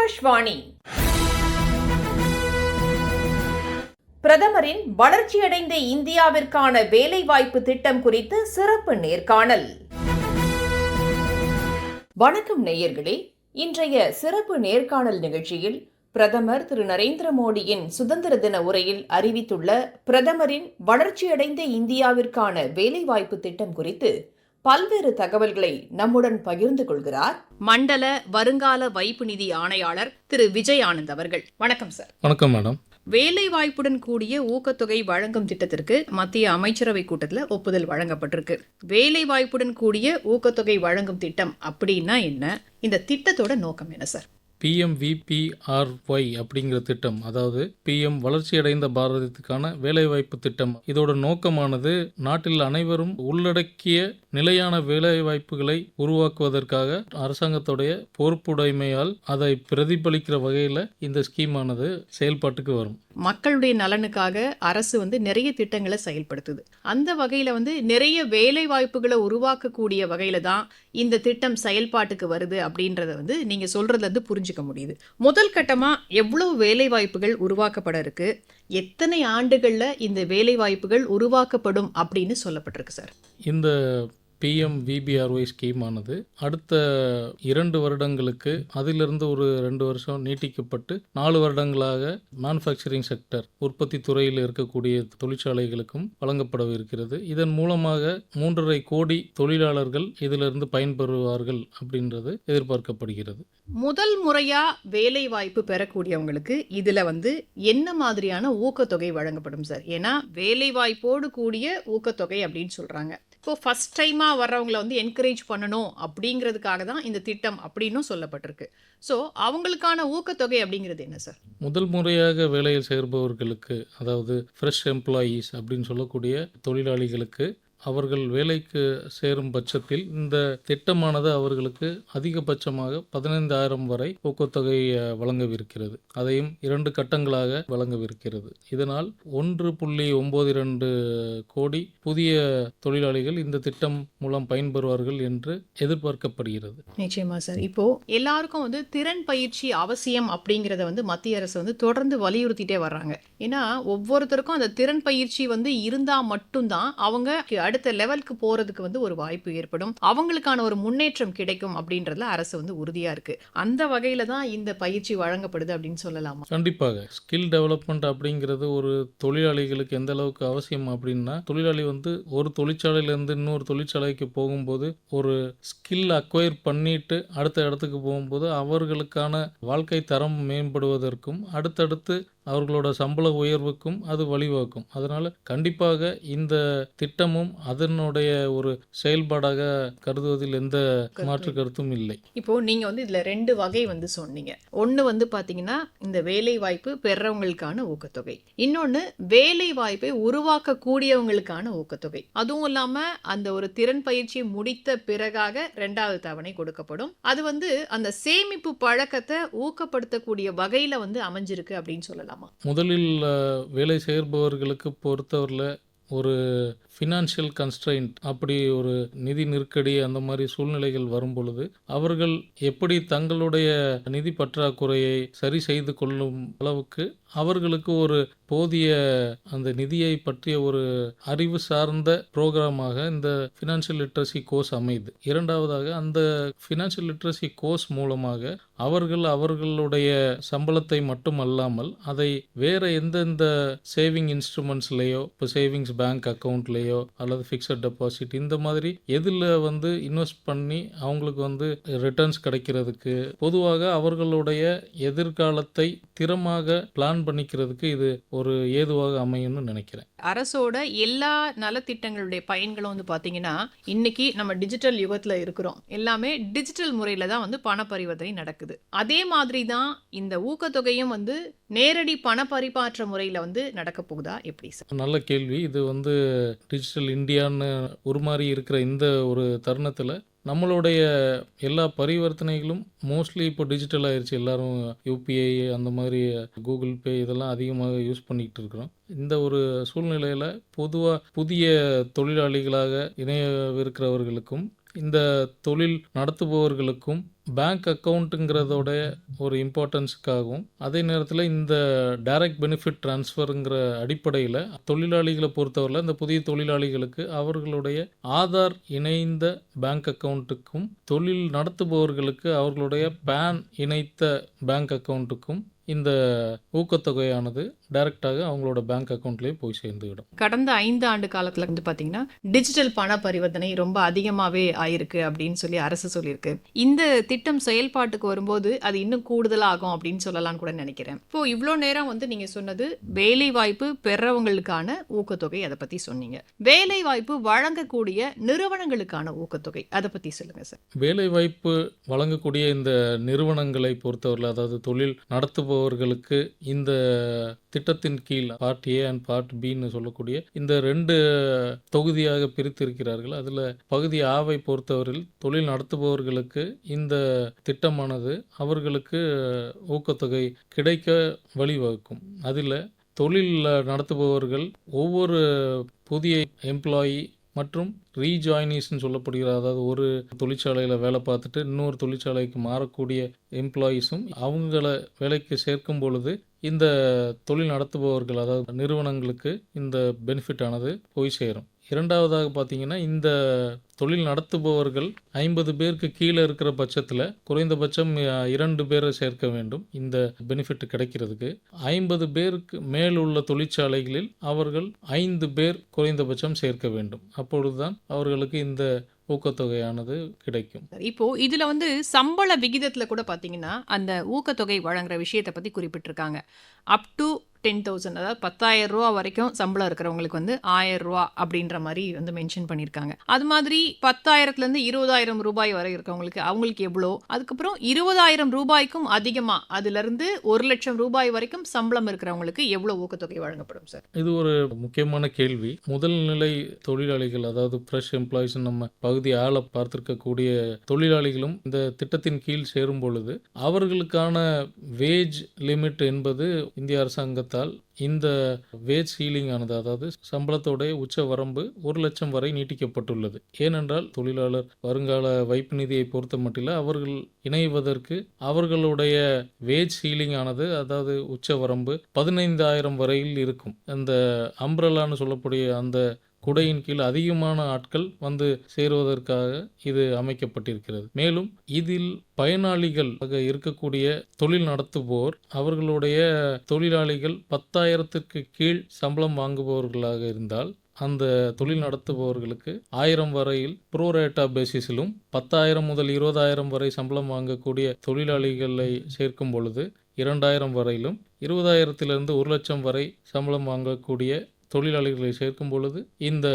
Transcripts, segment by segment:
ஆகாஷ்வாணி. பிரதமரின் வளர்ச்சியடைந்த இந்தியாவிற்கான வேலைவாய்ப்பு திட்டம் குறித்து சிறப்பு நேர்காணல். வணக்கம் நேயர்களே. இன்றைய சிறப்பு நேர்காணல் நிகழ்ச்சியில் பிரதமர் திரு. நரேந்திர மோடியின் சுதந்திர தின உரையில் அறிவித்துள்ள பிரதமரின் வளர்ச்சியடைந்த இந்தியாவிற்கான வேலைவாய்ப்பு திட்டம் குறித்து பல்வேறு தகவல்களை நம்முடன் பகிர்ந்து கொள்கிறார் மண்டல வருங்கால வைப்பு நிதி ஆணையாளர் திரு விஜய் ஆனந்த் அவர்கள். வணக்கம் சார். வணக்கம் மேடம். வேலை வாய்ப்புடன் கூடிய ஊக்கத்தொகை வழங்கும் திட்டத்திற்கு மத்திய அமைச்சரவை கூட்டத்தில் ஒப்புதல் வழங்கப்பட்டிருக்கு. வேலை வாய்ப்புடன் கூடிய ஊக்கத்தொகை வழங்கும் திட்டம் அப்படின்னா என்ன? இந்த திட்டத்தோட நோக்கம் என்ன சார்? பிஎம்விபிஆர்ஒய் அப்படிங்கிற திட்டம் அதாவது பிஎம் வளர்ச்சியடைந்த பாரதத்துக்கான வேலைவாய்ப்பு திட்டம். இதோட நோக்கமானது நாட்டில் அனைவரும் உள்ளடக்கிய நிலையான வேலைவாய்ப்புகளை உருவாக்குவதற்காக அரசாங்கத்துடைய பொறுப்புடைமையால் அதை பிரதிபலிக்கிற வகையில் இந்த ஸ்கீமானது செயல்பாட்டுக்கு வரும். மக்களுடைய நலனுக்காக அரசு வந்து நிறைய திட்டங்களை செயல்படுத்துது. அந்த வகையில வந்து நிறைய வேலை வாய்ப்புகளை உருவாக்கக்கூடிய வகையில தான் இந்த திட்டம் செயல்பாட்டுக்கு வருது அப்படின்றத வந்து நீங்க சொல்றதுல இருந்து புரிஞ்சுக்க முடியுது. முதல் கட்டமா எவ்வளவு வேலை வாய்ப்புகள் உருவாக்கப்பட இருக்கு? எத்தனை ஆண்டுகள்ல இந்த வேலை வாய்ப்புகள் உருவாக்கப்படும் அப்படின்னு சொல்லப்பட்டிருக்கு சார்? இந்த பிஎம் விபிஆர்ஒய் ஸ்கீமானது அடுத்த இரண்டு வருடங்களுக்கு அதிலிருந்து ஒரு ரெண்டு வருஷம் நீட்டிக்கப்பட்டு நாலு வருடங்களாக மேனுஃபேக்சரிங் செக்டர் உற்பத்தி துறையில் இருக்கக்கூடிய தொழிற்சாலைகளுக்கும் வழங்கப்படவிருக்கிறது. இதன் மூலமாக மூன்றரை கோடி தொழிலாளர்கள் இதிலிருந்து பயன்பெறுவார்கள் அப்படின்றது எதிர்பார்க்கப்படுகிறது. முதல் முறையாக வேலை வாய்ப்பு பெறக்கூடியவங்களுக்கு இதில் வந்து என்ன மாதிரியான ஊக்கத்தொகை வழங்கப்படும் சார்? ஏன்னா வேலை வாய்ப்போடு கூடிய ஊக்கத்தொகை அப்படின்னு சொல்கிறாங்க இப்போ ஃபஸ்ட் டைமாக வர்றவங்கள வந்து என்கரேஜ் பண்ணணும் அப்படிங்கிறதுக்காக தான் இந்த திட்டம் அப்படின்னும் சொல்லப்பட்டிருக்கு. ஸோ அவங்களுக்கான ஊக்கத்தொகை அப்படிங்கிறது என்ன சார்? முதல் முறையாக வேலையில் சேர்பவர்களுக்கு அதாவது ஃப்ரெஷ் எம்ப்ளாயீஸ் அப்படின்னு சொல்லக்கூடிய தொழிலாளிகளுக்கு அவர்கள் வேலைக்கு சேரும் பட்சத்தில் இந்த திட்டமானது அவர்களுக்கு அதிகபட்சமாக பதினைந்தாயிரம் வரை ஊக்கத்தொகை வழங்கவிருக்கிறது. அதையும் இரண்டு கட்டங்களாக வழங்கவிருக்கிறது. இதனால் ஒன்று புள்ளி ஒன்பது இரண்டு கோடி புதிய தொழிலாளிகள் இந்த திட்டம் மூலம் பயன்பெறுவார்கள் என்று எதிர்பார்க்கப்படுகிறது. நிச்சயமா சார். இப்போ எல்லாருக்கும் வந்து திறன் பயிற்சி அவசியம் அப்படிங்கிறத வந்து மத்திய அரசு வந்து தொடர்ந்து வலியுறுத்திட்டே வர்றாங்க. ஏன்னா ஒவ்வொருத்தருக்கும் அந்த திறன் பயிற்சி வந்து இருந்தா மட்டும்தான் அவங்க அடுத்த லெவலுக்கு போறதுக்கு வந்து ஒரு வாய்ப்பு ஏற்படும். அவங்களுக்கான ஒரு முன்னேற்றம் கிடைக்கும் அப்படின்றதுல அரசு வந்து உறுதியா இருக்கு. அந்த வகையில தான் இந்த பயிற்சி வழங்கப்படுது அப்படின்னு சொல்லலாமா? கண்டிப்பாக. ஸ்கில் டெவலப்மெண்ட் அப்படிங்கிறது ஒரு தொழிலாளிகளுக்கு எந்த அளவுக்கு அவசியம் அப்படின்னா தொழிலாளி வந்து ஒரு தொழிற்சாலையிலேருந்து இன்னொரு தொழிற்சாலைக்கு போகும்போது ஒரு ஸ்கில் அக்வயர் பண்ணிட்டு அடுத்த இடத்துக்கு போகும்போது அவர்களுக்கான வாழ்க்கை தரம் மேம்படுவதற்கும் அடுத்தடுத்து அவர்களோட சம்பள உயர்வுக்கும் அது வழிவகுக்கும். அதனால கண்டிப்பாக இந்த திட்டமும் அதனுடைய ஒரு செயல்பாடாக கருதுவதில் எந்த மாற்று கருத்தும் இல்லை. இப்போ நீங்க வந்து இதுல ரெண்டு வகை வந்து சொன்னீங்க. ஒன்னு வந்து பாத்தீங்கன்னா இந்த வேலை வாய்ப்பு பெறவங்களுக்கான ஊக்கத்தொகை. இன்னொன்னு வேலை வாய்ப்பை உருவாக்க கூடியவங்களுக்கான ஊக்கத்தொகை. அதுவும் இல்லாம அந்த ஒரு திறன் பயிற்சியை முடித்த பிறகாக ரெண்டாவது தவணை கொடுக்கப்படும். அது வந்து அந்த சேமிப்பு பழக்கத்தை ஊக்கப்படுத்தக்கூடிய வகையில வந்து அமைஞ்சிருக்கு அப்படின்னு சொல்லலாமா. முதலில் வேலை செய்பவர்களுக்கு பொறுத்தவரையில் ஒரு ஃபினான்ஷியல் கன்ஸ்ட்ரெயின்ட் அப்படி ஒரு நிதி நெருக்கடி அந்த மாதிரி சூழ்நிலைகள் வரும் பொழுது அவர்கள் எப்படி தங்களுடைய நிதி பற்றாக்குறையை சரி செய்து கொள்ளும் அளவுக்கு அவர்களுக்கு ஒரு போதிய அந்த நிதியை பற்றிய ஒரு அறிவு சார்ந்த ப்ரோக்ராமாக இந்த ஃபினான்ஷியல் லிட்ரஸி கோர்ஸ் அமையுது இரண்டாவதாக அந்த ஃபினான்ஷியல் லிட்ரஸி கோர்ஸ் மூலமாக அவர்கள் அவர்களுடைய சம்பளத்தை மட்டும் அல்லாமல் அதை வேற எந்தெந்த சேவிங் இன்ஸ்ட்ருமெண்ட்ஸ்லேயோ இப்போ சேவிங்ஸ் பேங்க் அக்கௌண்ட்லேயோ அல்லது ஃபிக்ஸட் டெபாசிட் இந்த மாதிரி எதில் வந்து இன்வெஸ்ட் பண்ணி அவங்களுக்கு வந்து ரிட்டர்ன்ஸ் கிடைக்கிறதுக்கு பொதுவாக அவர்களுடைய எதிர்காலத்தை திறமாக பிளான் பண்ணிக்கிறதுக்கு இது ஒரு ஏதுவாக அமையும்னு நினைக்கிறேன். அரசோட எல்லா நலத்திட்டங்களுடைய பயன்களும் வந்து பாத்தீங்கன்னா இன்னைக்கு நம்ம டிஜிட்டல் யுகத்துல இருக்கிறோம். எல்லாமே டிஜிட்டல் முறையில தான் வந்து பண பரிவர்த்தனை நடக்குது. அதே மாதிரி தான் இந்த ஊக்கத்தொகையும் வந்து நேரடி பண பரிமாற்ற முறையில வந்து நடக்க போகுதா? எப்படி சார்? நல்ல கேள்வி. இது வந்து டிஜிட்டல் இந்தியான்னு உருமாறி இருக்கிற இந்த ஒரு தருணத்தில் நம்மளுடைய எல்லா பரிவர்த்தனைகளும் மோஸ்ட்லி இப்போ டிஜிட்டல் ஆயிடுச்சு எல்லாரும் யூபிஐ அந்த மாதிரி கூகுள் பே இதெல்லாம் அதிகமாக யூஸ் பண்ணிக்கிட்டு இருக்கிறோம். இந்த ஒரு சூழ்நிலையில் பொதுவாக புதிய தொழிலாளிகளாக இணையவிருக்கிறவர்களுக்கும் இந்த தொழில் நடத்துபவர்களுக்கும் பேங்க் அக்கௌண்ட்டுங்கிறதோட ஒரு இம்பார்ட்டன்ஸுக்காகவும் அதே நேரத்தில் இந்த டைரக்ட் பெனிஃபிட் ட்ரான்ஸ்ஃபருங்கிற அடிப்படையில் தொழிலாளிகளை பொறுத்தவரையில் இந்த புதிய தொழிலாளிகளுக்கு அவர்களுடைய ஆதார் இணைந்த பேங்க் அக்கௌண்ட்டுக்கும் தொழில் நடத்துபவர்களுக்கு அவர்களுடைய பேன் இணைத்த பேங்க் அக்கௌண்ட்டுக்கும் இந்த ஊக்கத்தொகையானது டைரெக்டாக அவங்களோட பேங்க் அக்கௌண்ட்லேயே போய் சேர்ந்துவிடும். கடந்த ஐந்து ஆண்டு காலத்துல வந்து பாத்தீங்கன்னா டிஜிட்டல் பண பரிவர்த்தனை ரொம்ப அதிகமாவே ஆயிருக்கு அப்படின்னு சொல்லி அரசு சொல்லியிருக்கு. இந்த திட்டம் செயல்பாட்டுக்கு வரும்போது அது இன்னும் கூடுதலாகும் அப்படின்னு சொல்லலாம்னு கூட நினைக்கிறேன். இப்போ இவ்வளோ நேரம் வந்து நீங்க சொன்னது வேலை வாய்ப்பு பெறவங்களுக்கான ஊக்கத்தொகை அதை பத்தி சொன்னீங்க. வேலை வாய்ப்பு வழங்கக்கூடிய நிறுவனங்களுக்கான ஊக்கத்தொகை அதை பத்தி சொல்லுங்க சார். வேலைவாய்ப்பு வழங்கக்கூடிய இந்த நிறுவனங்களை பொறுத்தவரையில் அதாவது தொழில் நடத்துபவர்களுக்கு இந்த திட்டத்தின் கீழ் பார்ட் ஏ அண்ட் பார்ட் பின்னு சொல்லக்கூடிய இந்த ரெண்டு தொகுதியாக பிரித்திருக்கிறார்கள். அதில் பகுதி ஆவை பொறுத்தவரையில் தொழில் நடத்துபவர்களுக்கு இந்த திட்டமானது அவர்களுக்கு ஊக்கத்தொகை கிடைக்க வழிவகுக்கும். அதில் தொழில் நடத்துபவர்கள் ஒவ்வொரு புதிய எம்ப்ளாயி மற்றும் ரீஜாயினிஸ்ன்னு சொல்லப்படுகிற அதாவது ஒரு தொழிற்சாலையில் வேலை பார்த்துட்டு இன்னொரு தொழிற்சாலைக்கு மாறக்கூடிய எம்ப்ளாயீஸும் அவங்கள வேலைக்கு சேர்க்கும் பொழுது இந்த தொழில் நடத்துபவர்கள் அதாவது நிறுவனங்களுக்கு இந்த பெனிஃபிட் ஆனது போய் சேரும். இரண்டாவதாக பார்த்தீங்கன்னா இந்த தொழில் நடத்துபவர்கள் ஐம்பது பேருக்கு கீழே இருக்கிற பட்சத்தில் குறைந்தபட்சம் இரண்டு பேரை சேர்க்க வேண்டும் இந்த பெனிஃபிட் கிடைக்கிறதுக்கு. ஐம்பது பேருக்கு மேல் உள்ள தொழிற்சாலைகளில் அவர்கள் ஐந்து பேர் குறைந்தபட்சம் சேர்க்க வேண்டும். அப்பொழுதுதான் அவர்களுக்கு இந்த ஊக்கத்தொகையானது கிடைக்கும். இப்போ இதுல வந்து சம்பள விகிதத்துல கூட பாத்தீங்கன்னா அந்த ஊக்கத்தொகை வழங்குற விஷயத்தை பத்தி குறிப்பிட்டிருக்காங்க. அப் டு டென் தௌசண்ட் அதாவது பத்தாயிரம் ரூபா வரைக்கும் சம்பளம் இருக்கிறவங்களுக்கு வந்து ஆயிரம் ரூபா அப்படின்ற மாதிரி வந்து மென்ஷன் பண்ணியிருக்காங்க. அது மாதிரி பத்தாயிரத்துலேருந்து இருபதாயிரம் ரூபாய் வரை இருக்கவங்களுக்கு அவங்களுக்கு எவ்வளோ? அதுக்கப்புறம் இருபதாயிரம் ரூபாய்க்கும் அதிகமாக அதுலேருந்து ஒரு லட்சம் ரூபாய் வரைக்கும் சம்பளம் இருக்கிறவங்களுக்கு எவ்வளோ ஊக்கத்தொகை வழங்கப்படும் சார்? இது ஒரு முக்கியமான கேள்வி. முதல் நிலை தொழிலாளிகள் அதாவது ஃப்ரெஷ் எம்ப்ளாயிஸ் நம்ம பகுதி ஆளை பார்த்திருக்கக்கூடிய தொழிலாளிகளும் இந்த திட்டத்தின் கீழ் சேரும் பொழுது அவர்களுக்கான வேஜ் லிமிட் என்பது இந்திய எடுத்தால் இந்த வேஜ் சீலிங் ஆனது அதாவது சம்பளத்தோடைய உச்ச வரம்பு ஒரு லட்சம் வரை நீட்டிக்கப்பட்டுள்ளது. ஏனென்றால் தொழிலாளர் வருங்கால வைப்பு நிதியை பொறுத்த மட்டில் அவர்கள் இணைவதற்கு அவர்களுடைய வேஜ் சீலிங் ஆனது அதாவது உச்ச வரம்பு பதினைந்தாயிரம் வரையில் இருக்கும். அந்த அம்ப்ரலான்னு சொல்லக்கூடிய அந்த குடையின் கீழ் அதிகமான ஆட்கள் வந்து சேருவதற்காக இது அமைக்கப்பட்டிருக்கிறது. மேலும் இதில் பயனாளிகள் ஆக இருக்கக்கூடிய தொழில் நடத்துவோர் அவர்களுடைய தொழிலாளிகள் பத்தாயிரத்திற்கு கீழ் சம்பளம் வாங்குபவர்களாக இருந்தால் அந்த தொழில் நடத்துபவர்களுக்கு ஆயிரம் வரையில் ப்ரோரேட்டா பேசிஸிலும் பத்தாயிரம் முதல் இருபதாயிரம் வரை சம்பளம் வாங்கக்கூடிய தொழிலாளிகளை சேர்க்கும் பொழுது இரண்டாயிரம் வரையிலும் இருபதாயிரத்திலிருந்து ஒரு லட்சம் வரை சம்பளம் வாங்கக்கூடிய தொழிலாளிகளை சேர்க்கும் பொழுது இந்த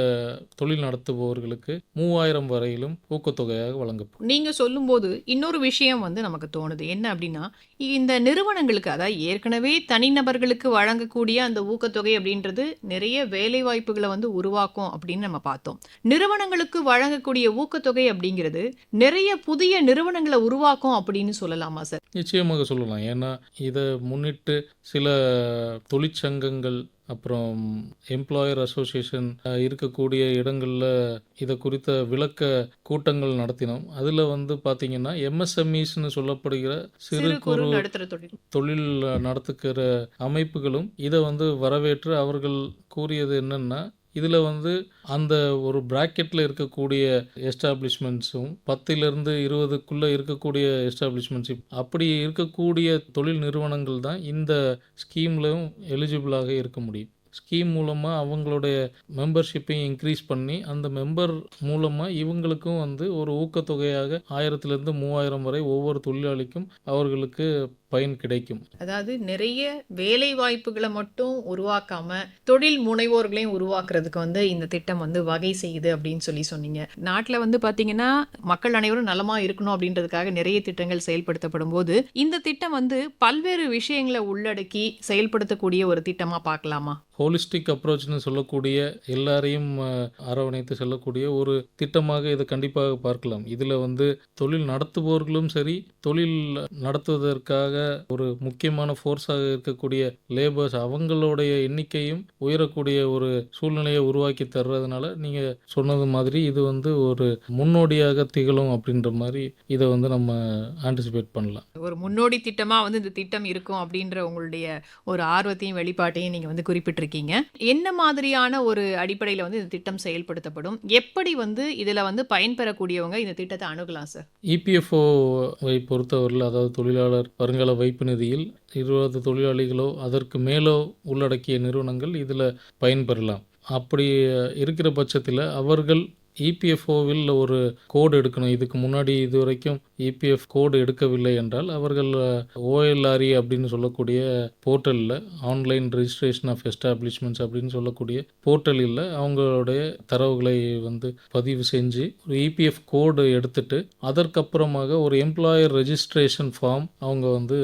தொழில் நடத்துபவர்களுக்கு மூவாயிரம் வரையிலும் ஊக்கத்தொகையாக வழங்கப்படும். நீங்க சொல்லும்போது இன்னொரு விஷயம் வந்து நமக்கு தோணுது. என்ன அப்படின்னா இந்த நிறுவனங்களுக்கு அதாவது ஏற்கனவே தனிநபர்களுக்கு வழங்கக்கூடிய அந்த ஊக்கத்தொகை அப்படின்றது நிறைய வேலை வாய்ப்புகளை வந்து உருவாக்கும் அப்படின்னு நம்ம பார்த்தோம். நிறுவனங்களுக்கு வழங்கக்கூடிய ஊக்கத்தொகை அப்படிங்கிறது நிறைய புதிய நிறுவனங்களை உருவாக்கும் அப்படின்னு சொல்லலாமா சார்? நிச்சயமாக சொல்லலாம். ஏன்னா இதை முன்னிட்டு சில தொழிற்சங்கங்கள் அப்புறம் எம்ப்ளாயர் அசோசியேஷன் இருக்கக்கூடிய இடங்களில் இதை குறித்த விளக்க கூட்டங்கள் நடத்தினோம். அதில் வந்து பார்த்தீங்கன்னா எம்எஸ்எம்இஸ்னு சொல்லப்படுகிற சிறு குறு தொழில். நடத்துக்கிற அமைப்புகளும் இதை வந்து வரவேற்று அவர்கள் கூறியது என்னன்னா இதில் வந்து அந்த ஒரு ப்ராக்கெட்டில் இருக்கக்கூடிய எஸ்டாப்ளிஷ்மெண்ட்ஸும் பத்திலிருந்து இருபதுக்குள்ளே இருக்கக்கூடிய எஸ்டாப்ளிஷ்மெண்ட்ஸும் அப்படி இருக்கக்கூடிய தொழில் நிறுவனங்கள் தான் இந்த ஸ்கீம்லையும் எலிஜிபிளாக இருக்க முடியும். ஸ்கீம் மூலமாக அவங்களுடைய மெம்பர்ஷிப்பையும் இன்க்ரீஸ் பண்ணி அந்த மெம்பர் மூலமாக இவங்களுக்கும் வந்து ஒரு ஊக்கத்தொகையாக ஆயிரத்துலேருந்து மூவாயிரம் வரை ஒவ்வொரு தொழிலாளிக்கும் அவர்களுக்கு பயன் கிடைக்கும். அதாவது நிறைய வேலை வாய்ப்புகளை மட்டும் உருவாக்காம தொழில் முனைவோர்களையும் உருவாக்குறதுக்கு வந்து இந்த திட்டம் வந்து வகை செய்யுது அப்படின்னு சொல்லி சொன்னீங்க. நாட்டில் வந்து பாத்தீங்கன்னா மக்கள் அனைவரும் நலமா இருக்கணும் அப்படின்றதுக்காக நிறைய திட்டங்கள் செயல்படுத்தப்படும் போது இந்த திட்டம் வந்து பல்வேறு விஷயங்களை உள்ளடக்கி செயல்படுத்தக்கூடிய ஒரு திட்டமா பார்க்கலாமா? ஹோலிஸ்டிக் அப்ரோச்னு சொல்லக்கூடிய எல்லாரையும் அரவணைத்து செல்லக்கூடிய ஒரு திட்டமாக இதை கண்டிப்பாக பார்க்கலாம். இதில் வந்து தொழில் நடத்துபவர்களும் சரி தொழில் நடத்துவதற்காக ஒரு முக்கியமான ஃபோர்ஸாக இருக்கக்கூடிய லேபர்ஸ் அவங்களுடைய எண்ணிக்கையும் உயரக்கூடிய ஒரு சூழ்நிலையை உருவாக்கி தர்றதுனால நீங்கள் சொன்னது மாதிரி இது வந்து ஒரு முன்னோடியாக திகழும் அப்படின்ற மாதிரி இதை வந்து நம்ம ஆன்டிசிபேட் பண்ணலாம். ஒரு முன்னோடி திட்டமா வந்து இந்த திட்டம் இருக்கும் அப்படின்ற உங்களுடைய ஒரு ஆர்வத்தையும் வெளிப்பாட்டையும் நீங்க வந்து குறிப்பிட்டிருக்கீங்க. என்ன மாதிரியான ஒரு அடிப்படையில வந்து இந்த திட்டம் செயல்படுத்தப்படும்? எப்படி வந்து இதுல வந்து பயன்பெறக்கூடியவங்க இந்த திட்டத்தை அணுகலாம் சார் இபிஎஃப்ஓவை பொறுத்தவரையில் அதாவது தொழிலாளர் வருங்கால வைப்பு நிதியில் இருபது தொழிலாளிகளோ அதற்கு மேலோ உள்ளடக்கிய நிறுவனங்கள் இதில் பயன்பெறலாம். அப்படி இருக்கிற பட்சத்தில் அவர்கள் இபிஎஃப்ஓவில் ஒரு கோடு எடுக்கணும். இதுக்கு முன்னாடி இது வரைக்கும் இபிஎஃப் கோடு எடுக்கவில்லை என்றால் அவர்கள் ஓஎல்ஆர்இ அப்படின்னு சொல்லக்கூடிய போர்ட்டலில் ஆன்லைன் ரெஜிஸ்ட்ரேஷன் ஆஃப் எஸ்டாப்ளிஷ்மெண்ட்ஸ் அப்படின்னு சொல்லக்கூடிய போர்ட்டலில் அவங்களுடைய தரவுகளை வந்து பதிவு செஞ்சு ஒரு இபிஎஃப் கோடு எடுத்துட்டு அதற்கப்புறமாக ஒரு எம்ப்ளாயர் ரெஜிஸ்ட்ரேஷன் ஃபார்ம் அவங்க வந்து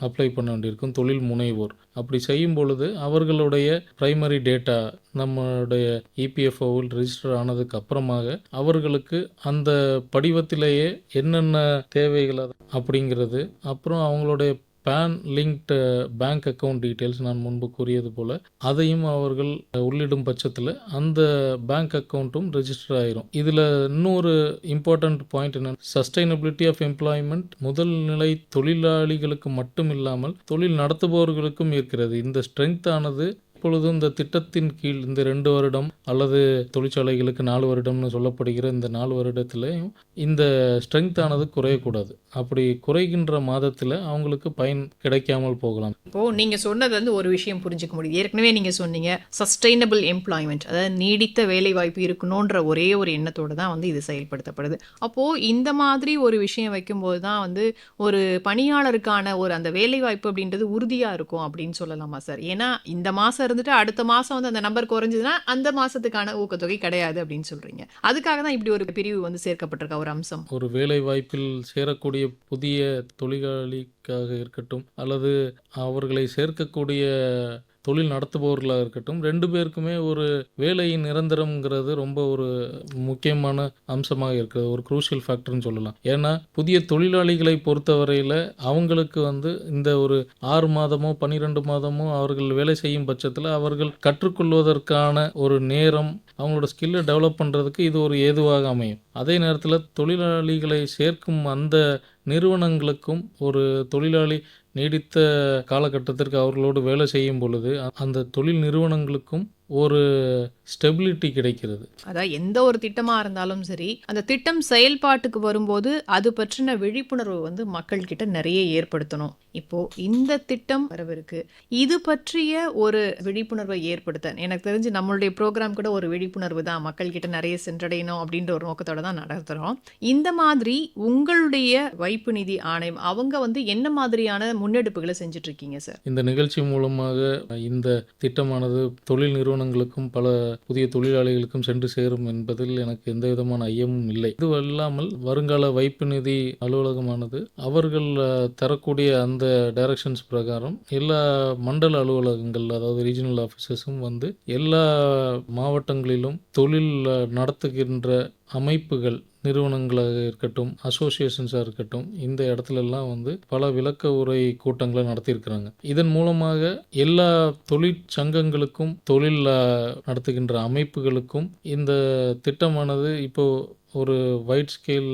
அப்ளை பண்ண வேண்டியிருக்கும். தொழில் முனைவோர். அப்படி செய்யும் பொழுது அவர்களுடைய பிரைமரி டேட்டா நம்மளுடைய இபிஎஃப்ஓவில் ரிஜிஸ்டர் ஆனதுக்கு அப்புறமாக அவர்களுக்கு அந்த படிவத்திலேயே என்னென்ன தேவைகள் அப்படிங்கிறது அப்புறம் அவங்களுடைய PAN linked bank account details நான் முன்பு கூறியது போல் அதையும் அவர்கள் uh, உள்ளிடும் பட்சத்தில் அந்த பேங்க் அக்கௌண்ட்டும் ரெஜிஸ்டர் ஆயிரும். இதில் இன்னொரு இம்பார்ட்டண்ட் பாயிண்ட் என்ன? சஸ்டைனபிலிட்டி ஆஃப் எம்ப்ளாய்மெண்ட் முதல் நிலை தொழிலாளிகளுக்கு மட்டும் இல்லாமல் தொழில் நடத்துபவர்களுக்கும் இருக்கிறது. இந்த ஸ்ட்ரென்த் ஆனது இப்பொழுது இந்த திட்டத்தின் கீழ் இந்த ரெண்டு வருடம் அல்லது தொழிற்சாலைகளுக்கு நாலு வருடம்னு சொல்லப்படுகிற இந்த நாலு வருடத்துலையும் இந்த ஸ்ட்ரென்த் ஆனது குறையக்கூடாது. அப்படி குறைகின்ற மாதத்தில் அவங்களுக்கு பயன் கிடைக்காமல் போகலாம். இப்போ நீங்கள் சொன்னது வந்து ஒரு விஷயம் புரிஞ்சுக்க முடியுது. ஏற்கனவே நீங்கள் சொன்னீங்க சஸ்டைனபிள் எம்ப்ளாய்மெண்ட் அதாவது நீடித்த வேலை வாய்ப்பு இருக்கணுன்ற ஒரே ஒரு எண்ணத்தோடு தான் வந்து இது செயல்படுத்தப்படுது. அப்போது இந்த மாதிரி ஒரு விஷயம் வைக்கும்போது தான் வந்து ஒரு பணியாளருக்கான ஒரு அந்த வேலை வாய்ப்பு அப்படின்றது உறுதியாக இருக்கும் அப்படின்னு சொல்லலாமா சார்? ஏன்னா இந்த மாதம் இருந்துட்டு அடுத்த மாதம் வந்து அந்த நம்பர் குறைஞ்சதுன்னா அந்த மாதத்துக்கான ஊக்கத்தொகை கிடையாது அப்படின்னு சொல்றீங்க. அதுக்காக தான் இப்படி ஒரு பிரிவு வந்து சேர்க்கப்பட்டிருக்க ஒரு அம்சம். ஒரு வேலை வாய்ப்பில் சேரக்கூடிய புதிய தொழிலாளிக்காக இருக்கட்டும் அல்லது அவர்களை சேர்க்கக்கூடிய தொழில் நடத்துபவர்களாக இருக்கட்டும் ரெண்டு பேருக்குமே ஒரு வேலையின் நிரந்தரம்ங்கிறது ரொம்ப ஒரு முக்கியமான அம்சமாக இருக்குது ஒரு குரூஷியல் ஃபேக்டர்னு சொல்லலாம். ஏன்னா புதிய தொழிலாளிகளை பொறுத்தவரையில் அவங்களுக்கு வந்து இந்த ஒரு ஆறு மாதமோ பன்னிரெண்டு மாதமோ அவர்கள் வேலை செய்யும் பட்சத்தில் அவர்கள் கற்றுக்கொள்வதற்கான ஒரு நேரம் அவங்களோட ஸ்கில்லை டெவலப் பண்ணுறதுக்கு இது ஒரு ஏதுவாக அமையும். அதே நேரத்தில் தொழிலாளிகளை சேர்க்கும் அந்த நிறுவனங்களுக்கும் ஒரு தொழிலாளி நீடித்த காலகட்டத்திற்கு அவர்களோடு வேலை செய்யும் பொழுது அந்த தொழில் நிறுவனங்களுக்கும் ஒரு ஸ்டெபிலிட்டி கிடைக்கிறது. அதாவது எந்த ஒரு திட்டமா இருந்தாலும் சரி அந்த திட்டம் செயல்பாட்டுக்கு வரும்போது அது பற்றின விழிப்புணர்வு வந்து மக்கள் கிட்ட நிறைய ஏற்படுத்தணும். இப்போ இந்த திட்டம் வரவிருக்கு. இது பற்றிய ஒரு விழிப்புணர்வை ஏற்படுத்த எனக்கு தெரிஞ்சு நம்மளுடைய ப்ரோக்ராம் கூட ஒரு விழிப்புணர்வு தான். மக்கள் கிட்ட நிறைய சென்றடையணும் அப்படின்ற ஒரு நோக்கத்தோட தான் நடத்துறோம். இந்த மாதிரி உங்களுடைய வைப்பு நிதி ஆணையம் அவங்க வந்து என்ன மாதிரியான முன்னெடுப்புகளை செஞ்சுட்டு இருக்கீங்க சார்? இந்த நிகழ்ச்சி மூலமாக இந்த திட்டமானது தொழில் நிறுவனங்களுக்கும் பல புதிய தொழிலாளிகளுக்கும் சென்று சேரும் என்பதில் எனக்கு எந்த விதமான ஐயமும் இல்லை. இது இல்லாமல் வருங்கால வைப்பு நிதி அலுவலகமானது அவர்கள் தரக்கூடிய அந்த டைரக்ஷன்ஸ் பிரகாரம் எல்லா மண்டல அலுவலகங்கள் அதாவது ரீஜனல் ஆஃபீஸஸும் வந்து எல்லா மாவட்டங்களிலும் தொழில் நடத்துகின்ற அமைப்புகள் நிறுவனங்களாக இருக்கட்டும் அசோசியேஷன்ஸாக இருக்கட்டும் இந்த இடத்துலலாம் வந்து பல விளக்க உரை கூட்டங்களை நடத்தியிருக்கிறாங்க. இதன் மூலமாக எல்லா தொழிற்சங்கங்களுக்கும் தொழில் நடத்துகின்ற அமைப்புகளுக்கும் இந்த திட்டமானது இப்போது ஒரு வைட் ஸ்கேல்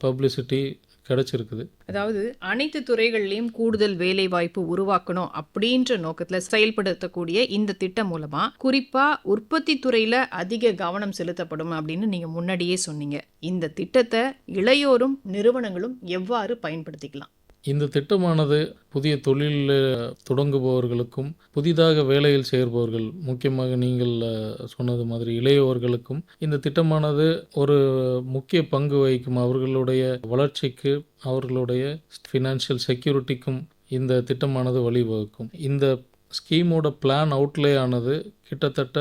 பப்ளிசிட்டி கிடைச்சிருக்குது. அதாவது அனைத்து துறைகள்லையும் கூடுதல் வேலை வாய்ப்பு உருவாக்கணும் அப்படின்ற நோக்கத்துல செயல்படுத்தக்கூடிய இந்த திட்டம் மூலமா குறிப்பா உற்பத்தி துறையில அதிக கவனம் செலுத்தப்படும் அப்படின்னு நீங்க முன்னாடியே சொன்னீங்க. இந்த திட்டத்தை இளையோரும் நிறுவனங்களும் எவ்வாறு பயன்படுத்திக்கலாம்? இந்த திட்டமானது புதிய தொழிலில் தொடங்குபவர்களுக்கும் புதிதாக வேலையில் சேர்பவர்கள் முக்கியமாக நீங்கள் சொன்னது மாதிரி இளையவர்களுக்கும் இந்த திட்டமானது ஒரு முக்கிய பங்கு வகிக்கும். அவர்களுடைய வளர்ச்சிக்கு அவர்களுடைய ஃபினான்ஷியல் செக்யூரிட்டிக்கும் இந்த திட்டமானது வழிவகுக்கும். இந்த ஸ்கீமோட பிளான் அவுட்லே ஆனது கிட்டத்தட்ட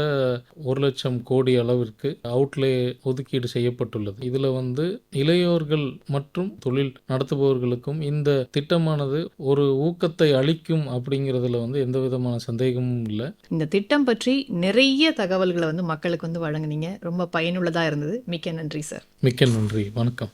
ஒரு லட்சம் கோடி அளவிற்கு அவுட்லே ஒதுக்கீடு செய்யப்பட்டுள்ளது. இதில் வந்து இளையோர்கள் மற்றும் தொழில் நடத்துபவர்களுக்கும் இந்த திட்டமானது ஒரு ஊக்கத்தை அளிக்கும் அப்படிங்கிறதுல வந்து எந்த விதமான சந்தேகமும் இல்லை. இந்த திட்டம் பற்றி நிறைய தகவல்களை வந்து மக்களுக்கு வந்து வழங்குனீங்க. ரொம்ப பயனுள்ளதாக இருந்தது. மிக்க நன்றி சார். மிக்க நன்றி. வணக்கம்.